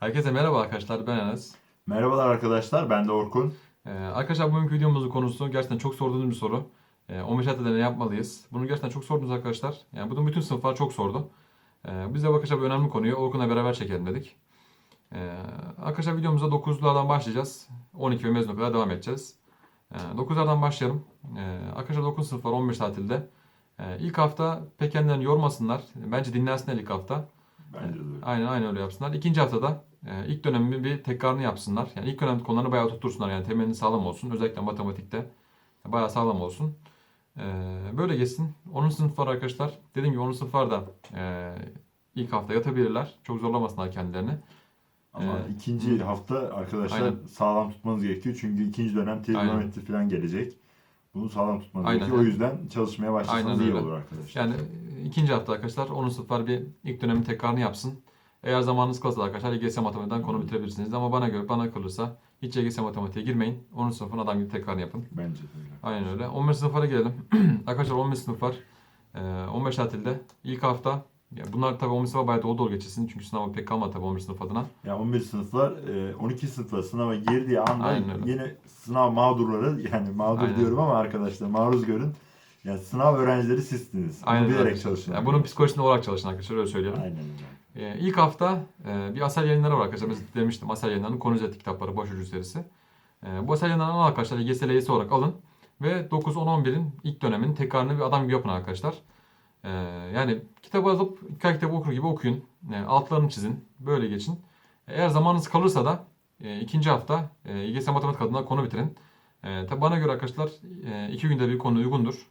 Herkese merhaba arkadaşlar ben Enes. Merhabalar arkadaşlar, ben de Orkun. Ee, arkadaşlar bugünkü videomuzun konusu gerçekten çok sorduğunuz bir soru. Ee, 15 haftada ne yapmalıyız? Bunu gerçekten çok sordunuz arkadaşlar. Yani bunu bütün sınıflar çok sordu. Ee, biz de arkadaşlar bu önemli konuyu Orkun'la beraber çekelim dedik. Ee, arkadaşlar videomuza 9'lardan başlayacağız. 12 ve mezuna kadar devam edeceğiz. Ee, 9'lardan başlayalım. Ee, arkadaşlar 9 sınıflar 15 tatilde. Ee, ilk hafta pek kendilerini yormasınlar. Bence dinlensinler ilk hafta. Bence de. Aynen aynen öyle yapsınlar. İkinci haftada e, ilk dönemin bir tekrarını yapsınlar. Yani ilk dönem konularını bayağı oturtursunlar. Yani temelini sağlam olsun. Özellikle matematikte bayağı sağlam olsun. E, böyle geçsin. 10. sınıflar arkadaşlar. Dediğim gibi 10. sınıflarda e, ilk hafta yatabilirler. Çok zorlamasınlar kendilerini. Ama Ee, ikinci hafta arkadaşlar Aynen. sağlam tutmanız gerekiyor. Çünkü ikinci dönem trigonometri falan gelecek. Bunu sağlam tutmanız Aynen. gerekiyor. O yüzden çalışmaya başlasanız Aynen iyi öyle. olur arkadaşlar. Yani ikinci hafta arkadaşlar 10. sınıflar bir ilk dönemin tekrarını yapsın. Eğer zamanınız kalırsa arkadaşlar YGS matematikten konu bitirebilirsiniz. Ama bana göre bana kalırsa hiç YGS matematiğe girmeyin. 10. sınıfın adam gibi tekrarını yapın. Bence de öyle. Aynen öyle. 15 sınıflara gelelim. Arkadaşlar 15 sınıf var. Ee, 15 tatilde. ilk hafta. Ya bunlar tabii 15 sınıfa bayağı dolu dolu geçirsin. Çünkü sınava pek kalmadı tabii 15 sınıf adına. Yani 11 sınıflar, e, 12 sınıflar sınava girdiği anda Aynen öyle. yine sınav mağdurları yani mağdur Aynen. diyorum ama arkadaşlar maruz görün. Yani sınav öğrencileri sizsiniz. Bunu Aynen bilerek öyle. çalışın. Yani bunun psikolojisinde olarak çalışın arkadaşlar öyle söyleyelim. Aynen öyle. Ee, ilk hafta e, bir Asel yayınları var arkadaşlar. Mesela demiştim Asel yayınlarının konu üzerindeki kitapları başucu serisi. E, bu Asel yayınlarını alın arkadaşlar. YGS LYS olarak alın. Ve 9, 10, 11'in ilk dönemin tekrarını bir adam gibi yapın arkadaşlar. E, yani kitabı alıp hikaye kitabı okur gibi okuyun. E, altlarını çizin. Böyle geçin. Eğer zamanınız kalırsa da e, ikinci hafta e, YGS matematik adına konu bitirin. E, tabi bana göre arkadaşlar e, iki günde bir konu uygundur.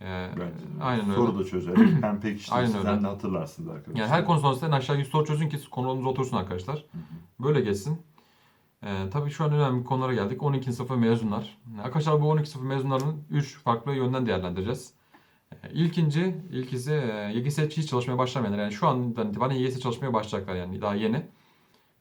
E, Bence de. aynen öyle. Soru da çözerek hem pek Aynen sizden öyle. de hatırlarsınız arkadaşlar. Yani her konu sonrasında en aşağı 100 soru çözün ki konunuz otursun arkadaşlar. Böyle geçsin. Ee, tabii şu an önemli konulara geldik. 12. sınıfı mezunlar. Arkadaşlar bu 12. sınıfı mezunlarını 3 farklı yönden değerlendireceğiz. İlkinci, ilkisi e, YGS hiç çalışmaya başlamayanlar. Yani şu andan itibaren YGS çalışmaya başlayacaklar yani daha yeni.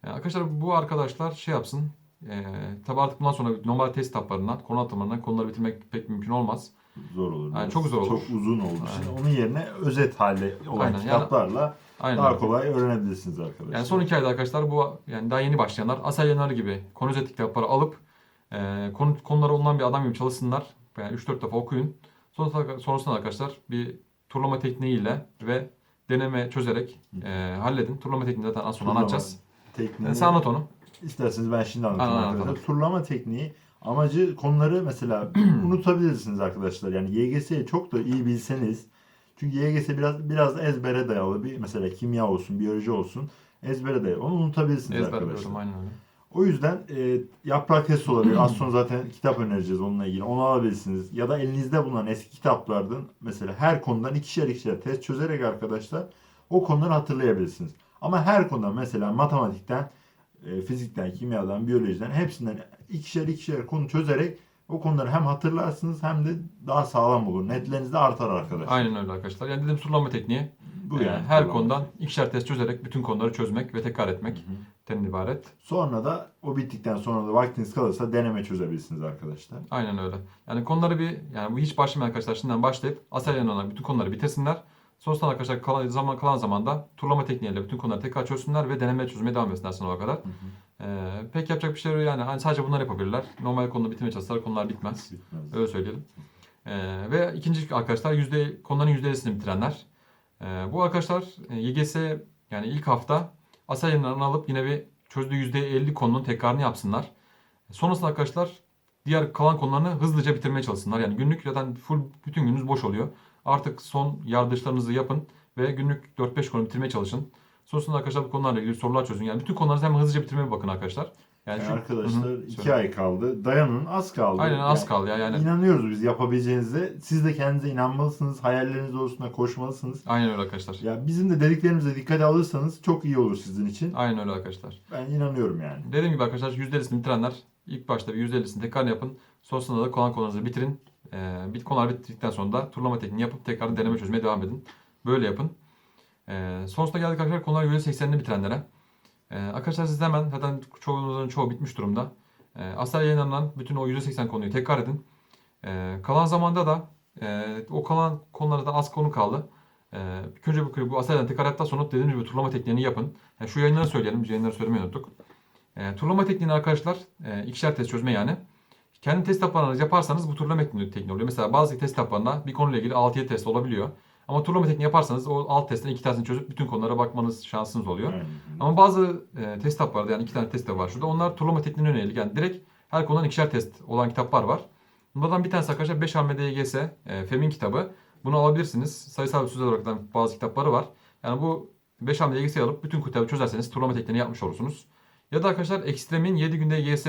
Ee, arkadaşlar bu arkadaşlar şey yapsın. E, tabii artık bundan sonra normal test etaplarından, konu atımlarından konuları bitirmek pek mümkün olmaz. zor olur. Biraz. çok zor olur. Çok uzun olduğu için Aynen. onun yerine özet halde olan Aynen, yani- kitaplarla Aynen daha kolay öğrenebilirsiniz arkadaşlar. Yani son iki ayda arkadaşlar bu yani daha yeni başlayanlar asal yayınları gibi konu üzerindeki kitapları alıp e, konu, konuları olan bir adam gibi çalışsınlar. Yani 3-4 defa okuyun. Sonrasında, arkadaşlar bir turlama tekniğiyle ve deneme çözerek e, halledin. Turlama tekniğini zaten az sonra Turlama anlatacağız. tekniği. Yani sen anlat onu. İsterseniz ben şimdi anlatayım Anlat, arkadaşlar. anlat. Turlama tekniği amacı konuları mesela unutabilirsiniz arkadaşlar. Yani YGS'yi çok da iyi bilseniz çünkü YGS biraz biraz da ezbere dayalı bir mesela kimya olsun, biyoloji olsun ezbere dayalı. Onu unutabilirsiniz Ezber arkadaşlar. biliyorum aynen öyle. O yüzden e, yaprak testi olabilir. Az sonra zaten kitap önereceğiz onunla ilgili. Onu alabilirsiniz. Ya da elinizde bulunan eski kitaplardan mesela her konudan ikişer ikişer test çözerek arkadaşlar o konuları hatırlayabilirsiniz. Ama her konudan mesela matematikten, e, fizikten, kimyadan, biyolojiden hepsinden ikişer ikişer konu çözerek o konuları hem hatırlarsınız hem de daha sağlam olur. Netleriniz de artar arkadaşlar. Aynen öyle arkadaşlar. Yani dediğim turlama tekniği Bu e, yani. her konudan ikişer test çözerek bütün konuları çözmek ve tekrar etmek ten ibaret. Sonra da o bittikten sonra da vaktiniz kalırsa deneme çözebilirsiniz arkadaşlar. Aynen öyle. Yani konuları bir yani bu hiç başlamayan arkadaşlar şimdiden başlayıp asal yanına bütün konuları bitirsinler. Sonrasında arkadaşlar kalan zaman kalan zamanda turlama tekniğiyle bütün konuları tekrar çözsünler ve deneme çözmeye devam etsinler sınava kadar. Ee, pek yapacak bir şey yok yani hani sadece bunları yapabilirler. Normal konuda bitirmeye çalışsalar konular bitmez. Bitmez. Öyle söyleyelim. Ee, ve ikinci arkadaşlar yüzde konuların %50'sini bitirenler. Ee, bu arkadaşlar e, YGS yani ilk hafta asal alıp yine bir çözdüğü %50 konunun tekrarını yapsınlar. Sonrasında arkadaşlar diğer kalan konularını hızlıca bitirmeye çalışsınlar. Yani günlük zaten full bütün gününüz boş oluyor. Artık son yardışlarınızı yapın ve günlük 4-5 konu bitirmeye çalışın. Sonrasında arkadaşlar bu konularla ilgili sorular çözün. Yani bütün konularınızı hemen hızlıca bitirmeye bakın arkadaşlar. Yani çünkü- arkadaşlar Hı hı, iki söyle. ay kaldı. Dayanın az kaldı. Aynen az kaldı ya yani. İnanıyoruz biz yapabileceğinize. Siz de kendinize inanmalısınız. Hayalleriniz doğrultusunda koşmalısınız. Aynen öyle arkadaşlar. Ya bizim de dediklerimize dikkate alırsanız çok iyi olur sizin için. Aynen öyle arkadaşlar. Ben inanıyorum yani. Dediğim gibi arkadaşlar %50'sini bitirenler ilk başta bir %50'sini tekrar yapın. Sonrasında da kalan konularınızı bitirin. Ee, bit konular bittikten sonra da turlama tekniği yapıp tekrar deneme çözmeye devam edin. Böyle yapın. Ee, sonrasında geldik arkadaşlar konular %80'ini bitirenlere. Ee, arkadaşlar siz hemen zaten çoğunuzun çoğu bitmiş durumda. Ee, Asel yayınlanan bütün o %80 konuyu tekrar edin. Ee, kalan zamanda da e, o kalan konulardan az konu kaldı. Ee, önce bu, bu aselden tekrar yaptıktan sonra dediğim gibi turlama tekniğini yapın. Yani şu yayınları söyleyelim. Yayınları söylemeyi unuttuk. Ee, turlama tekniğini arkadaşlar e, ikişer test çözme yani. Kendi test tabanlarınızı yaparsanız bu turlama tekniği oluyor. Mesela bazı test tabanında bir konuyla ilgili 6-7 test olabiliyor. Ama turlama tekniği yaparsanız o alt testten iki tanesini çözüp bütün konulara bakmanız şansınız oluyor. Aynen. Ama bazı e, test kitaplarda yani iki tane test de var şurada. Onlar turlama tekniğine yönelik. Yani direkt her konudan ikişer test olan kitaplar var. Bunlardan bir tanesi arkadaşlar 5 hamle DGS e, FEM'in kitabı. Bunu alabilirsiniz. Sayısal ve sözel olarak da bazı kitapları var. Yani bu 5 hamle DGS'yi alıp bütün kitabı çözerseniz turlama tekniğini yapmış olursunuz. Ya da arkadaşlar Ekstrem'in 7 günde DGS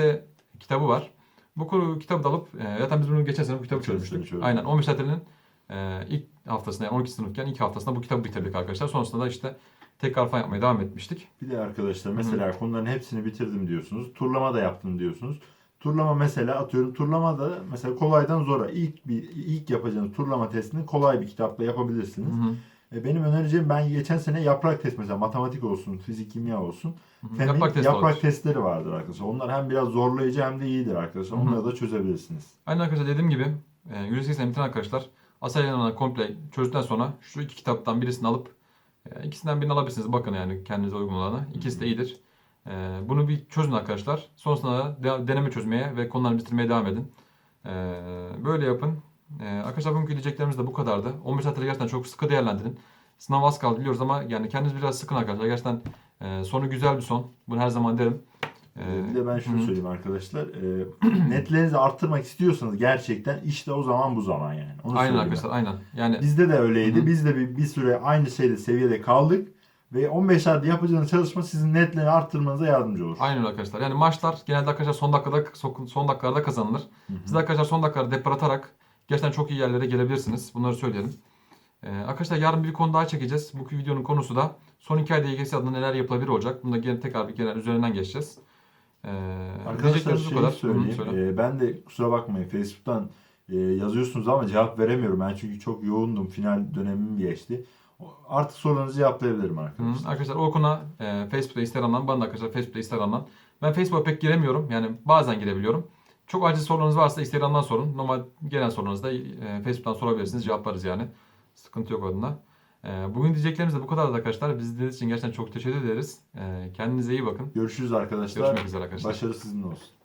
kitabı var. Bu kitabı da alıp e, zaten biz bunu geçen sene bu kitabı çözmüştük. Aynen 15 tatilinin e, ilk haftasında yani 12 sınıfken ilk haftasında bu kitabı bitirdik arkadaşlar. Sonrasında da işte tekrar falan yapmaya devam etmiştik. Bir de arkadaşlar mesela konuların hepsini bitirdim diyorsunuz. Turlama da yaptım diyorsunuz. Turlama mesela atıyorum turlama da mesela kolaydan zora ilk bir ilk yapacağınız turlama testini kolay bir kitapla yapabilirsiniz. Hı hı. E, Benim önereceğim ben geçen sene yaprak test mesela matematik olsun, fizik, kimya olsun. hı. Yaprak yaprak, testi olabilir. testleri vardır arkadaşlar. Onlar hem biraz zorlayıcı hem de iyidir arkadaşlar. Hı hı. Onları da çözebilirsiniz. Aynen arkadaşlar dediğim gibi e, %80 bitiren arkadaşlar Aselyan'ı komple çözdükten sonra şu iki kitaptan birisini alıp e, ikisinden birini alabilirsiniz. Bakın yani kendinize uygun olanı. İkisi de iyidir. E, bunu bir çözün arkadaşlar. Sonrasında da de- deneme çözmeye ve konuları bitirmeye devam edin. E, böyle yapın. E, arkadaşlar bugünkü diyeceklerimiz de bu kadardı. 15 saatleri gerçekten çok sıkı değerlendirin. Sınav az kaldı biliyoruz ama yani kendiniz biraz sıkın arkadaşlar. Gerçekten e, sonu güzel bir son. Bunu her zaman derim. E, bir de ben şunu hı söyleyeyim arkadaşlar. E, netlerinizi arttırmak istiyorsanız gerçekten işte o zaman bu zaman yani. Onu Aynen arkadaşlar aynen. Yani Bizde de öyleydi. Hı. Biz de bir, bir süre aynı şeyde seviyede kaldık. Ve 15 saat yapacağınız çalışma sizin netleri arttırmanıza yardımcı olur. Aynen arkadaşlar. Yani maçlar genelde arkadaşlar son dakikada son, dakikalarda kazanılır. Hı hı. Siz arkadaşlar son dakikalarda depar atarak gerçekten çok iyi yerlere gelebilirsiniz. Bunları söyleyelim. Ee, arkadaşlar yarın bir konu daha çekeceğiz. Bu videonun konusu da son iki ayda YGS adına neler yapılabilir olacak. Bunu da gene tekrar bir genel üzerinden geçeceğiz. Ee, Arkadaşlar bu şey kadar. söyleyeyim. Söyle. Ee, ben de kusura bakmayın Facebook'tan e, yazıyorsunuz ama cevap veremiyorum. Ben çünkü çok yoğundum. Final dönemim geçti. Artık sorularınızı cevaplayabilirim Hı, arkadaşlar. arkadaşlar o konu e, Facebook'ta Instagram'dan bana da arkadaşlar Facebook'ta Instagram'dan. Ben Facebook'a pek giremiyorum. Yani bazen girebiliyorum. Çok acil sorularınız varsa Instagram'dan sorun. Normal genel sorularınızı da e, Facebook'tan sorabilirsiniz. Cevaplarız yani. Sıkıntı yok adına. E, bugün diyeceklerimiz de bu kadar arkadaşlar. Bizi dinlediğiniz için gerçekten çok teşekkür ederiz. E, kendinize iyi bakın. Görüşürüz arkadaşlar. Görüşmek üzere arkadaşlar. Başarı sizin olsun.